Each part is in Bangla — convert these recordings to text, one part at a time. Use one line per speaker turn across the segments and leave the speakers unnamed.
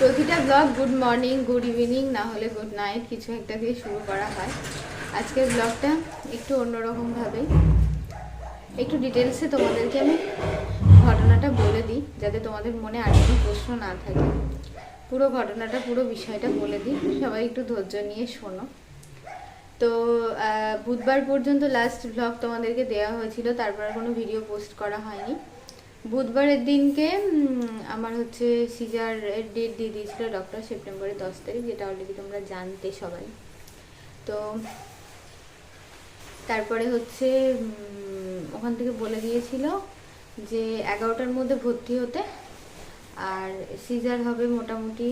প্রতিটা blog good morning good evening না হলে গুড নাইট কিছু একটা দিয়ে শুরু করা হয়। আজকের ব্লগটা একটু অন্যরকমভাবেই একটু ডিটেলসে তোমাদেরকে আমি ঘটনাটা বলে দিই, যাতে তোমাদের মনে আর কোনো প্রশ্ন না থাকে। পুরো ঘটনাটা, পুরো বিষয়টা বলে দিই। সবাই একটু ধৈর্য নিয়ে শোনো। তো বুধবার পর্যন্ত লাস্ট ব্লগ তোমাদেরকে দেওয়া হয়েছিল, তারপর কোনো ভিডিও পোস্ট করা হয়নি। বুধবারের দিনকে আমার হচ্ছে সিজার এর ডেট দিয়ে দিয়েছিল ডক্টর সেপ্টেম্বরের দশ তারিখ, যেটা অলরেডি তোমরা জানতে সবাই। তো তারপরে হচ্ছে ওখান থেকে বলে দিয়েছিল যে এগারোটার মধ্যে ভর্তি হতে, আর সিজার হবে মোটামুটি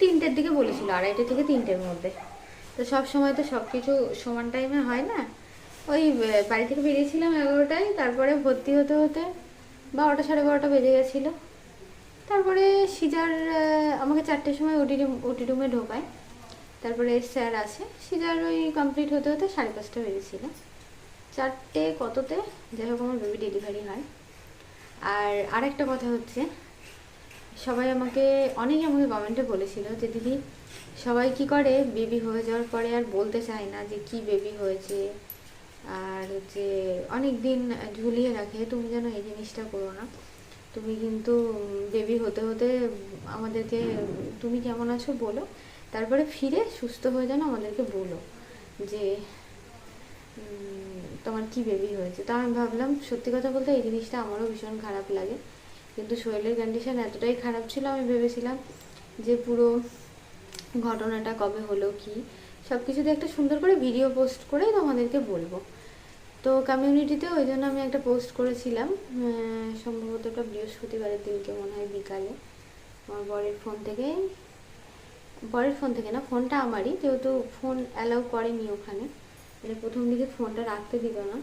তিনটের দিকে বলেছিল, আড়াইটে থেকে তিনটের মধ্যে। তো সব সময় তো সব কিছু সমান টাইমে হয় না? ওই বাড়ি থেকে বেরিয়েছিলাম এগারোটায়, তারপরে ভর্তি হতে হতে বারোটা, সাড়ে বারোটা বেজে গেছিল। তারপরে সিজার আমাকে চারটের সময় ওটি ওটি রুমে ঢোকায়। তারপরে স্যার আসে, সিজার ওই কমপ্লিট হতে হতে সাড়ে পাঁচটা বেজেছিল। চারটে কততে? যাই হোক, আমার বেবি ডেলিভারি হয়। আর আরেকটা কথা হচ্ছে, সবাই আমাকে, অনেকে আমাকে কমেন্টে বলেছিল যে, দিদি, সবাই কি করে? বেবি হয়ে যাওয়ার পরে আর বলতে চায় না যে, কি বেবি হয়েছে? আর হচ্ছে অনেক দিন ঝুলিয়ে রাখে, তুমি যেন এই জিনিসটা করো না। তুমি কিন্তু বেবি হতে হতে আমাদেরকে, তুমি কেমন আছো বলো। তারপরে ফিরে সুস্থ হয়ে যেন আমাদেরকে বলো যে তোমার কি বেবি হয়েছে। তো আমি ভাবলাম, সত্যি কথা বলতে এই জিনিসটা আমারও ভীষণ খারাপ লাগে। কিন্তু শরীরের কন্ডিশন এতটাই খারাপ ছিল, আমি ভেবেছিলাম যে পুরো ঘটনাটা কবে হলো, কি সব কিছুতে একটা সুন্দর করে ভিডিও পোস্ট করে তোমাদেরকে বলব। তো কমিউনিটিতে ওই জন্য আমি একটা পোস্ট করেছিলাম সম্ভবত ওটা বৃহস্পতিবারের দিনকে মনে হয় বিকালে। আমার বরের ফোন থেকে, বরের ফোন থেকে না ফোনটা আমারই, যেহেতু ফোন অ্যালাউ করেনি ওখানে। মানে প্রথম দিকে ফোনটা রাখতে দিল না।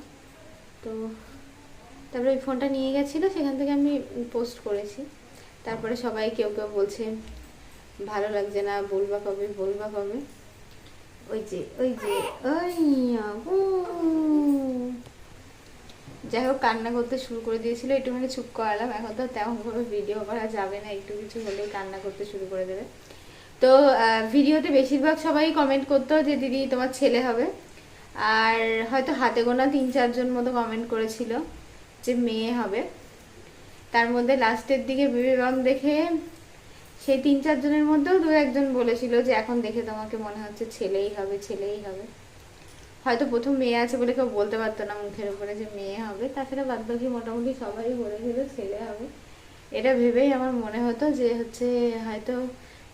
তো তারপরে ওই ফোনটা নিয়ে গেছিল, সেখান থেকে আমি পোস্ট করেছি। তারপরে সবাই কেউ কেউ বলছে, ভালো লাগছে না, বলবা কবে বলবা কবে? ওই যে ওই যে ওই যাই হোক, কান্না করতে শুরু করে দিয়েছিল, একটুখানি চুপ করালাম। এখন তো তেমন ভাবে ভিডিও করা যাবে না, একটু কিছু হলেই কান্না করতে শুরু করে দেবে। তো ভিডিওতে বেশিরভাগ সবাই কমেন্ট করতো যে, দিদি, তোমার ছেলে হবে। আর হয়তো হাতে গোনা তিন, চারজন মতো কমেন্ট করেছিল যে, মেয়ে হবে। তার মধ্যে লাস্টের দিকে বেবি দেখে সেই তিন চারজনের মধ্যেও দু একজন বলেছিল যে এখন দেখে তোমাকে মনে হচ্ছে ছেলেই হবে ছেলেই হবে। হয়তো প্রথম মেয়ে আছে বলে কেউ বলতে পারতো না মুখের উপরে যে মেয়ে হবে। তাছাড়া বাদ বাকি মোটামুটি সবাই বলেছিল ছেলে হবে। এটা ভেবেই আমার মনে হতো যে হচ্ছে হয়তো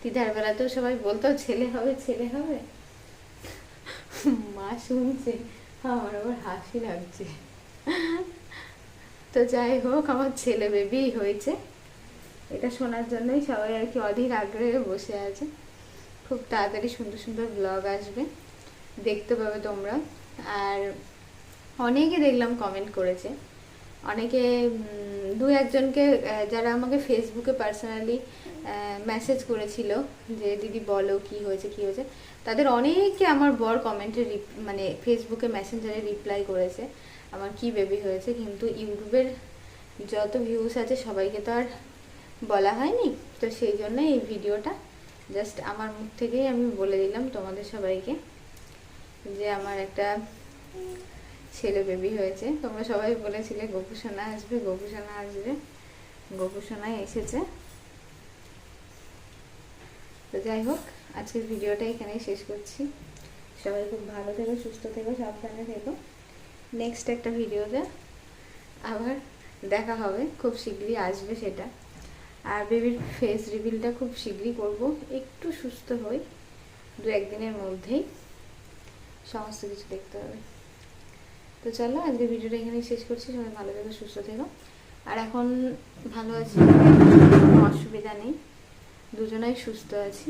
দিদার বেলাতেও সবাই বলতো, ছেলে হবে ছেলে হবে? মা শুনছে, আমার আবার হাসি লাগছে। তো যাই হোক, আমার ছেলে বেবি হয়েছে। এটা শোনার জন্যই সবাই আর কি অধীর আগ্রহে বসে আছে। খুব তাড়াতাড়ি সুন্দর সুন্দর ব্লগ আসবে। দেখতে পাবে তোমরা। আর অনেকে দেখলাম কমেন্ট করেছে। অনেকে দু একজনকে যারা আমাকে ফেসবুকে পার্সোনালি মেসেজ করেছিল যে, দিদি বলো কি হয়েছে কি হয়েছে? তাদের অনেকে আমার বর কমেন্টে মানে ফেসবুকে মেসেঞ্জারে রিপ্লাই করেছে, আমার কি বেবি হয়েছে? কিন্তু ইউটিউবের যত ভিউজ আছে, সবাইকে তো আর বলা হয়নি? তো সেই জন্য এই ভিডিওটা জাস্ট আমার মুখ থেকেই আমি বলে দিলাম তোমাদের সবাইকে যে আমার একটা ছেলে বেবি হয়েছে। তোমরা সবাই বলেছিলে, গোপুসোনা আসবে গোপুসোনা আসবে গোপুসোনাই এসেছে। তো যাই হোক, আজকের ভিডিওটা এখানেই শেষ করছি। সবাই খুব ভালো থেকো, সুস্থ থেকো, সাবধানে থেকো। নেক্সট একটা ভিডিওতে আবার দেখা হবে, খুব শীঘ্রই আসবে সেটা। আর বেবির ফেস রিভিলটা খুব শীঘ্রই করব, একটু সুস্থ হই, দু একদিনের মধ্যেই সমস্ত কিছু দেখতে হবে। তো চলো, আজকে ভিডিওটা এখানেই শেষ করছি, সবাই ভালো থেকো, সুস্থ থেকো। আর এখন ভালো আছি, কোনো অসুবিধা নেই, দুজনাই সুস্থ আছি।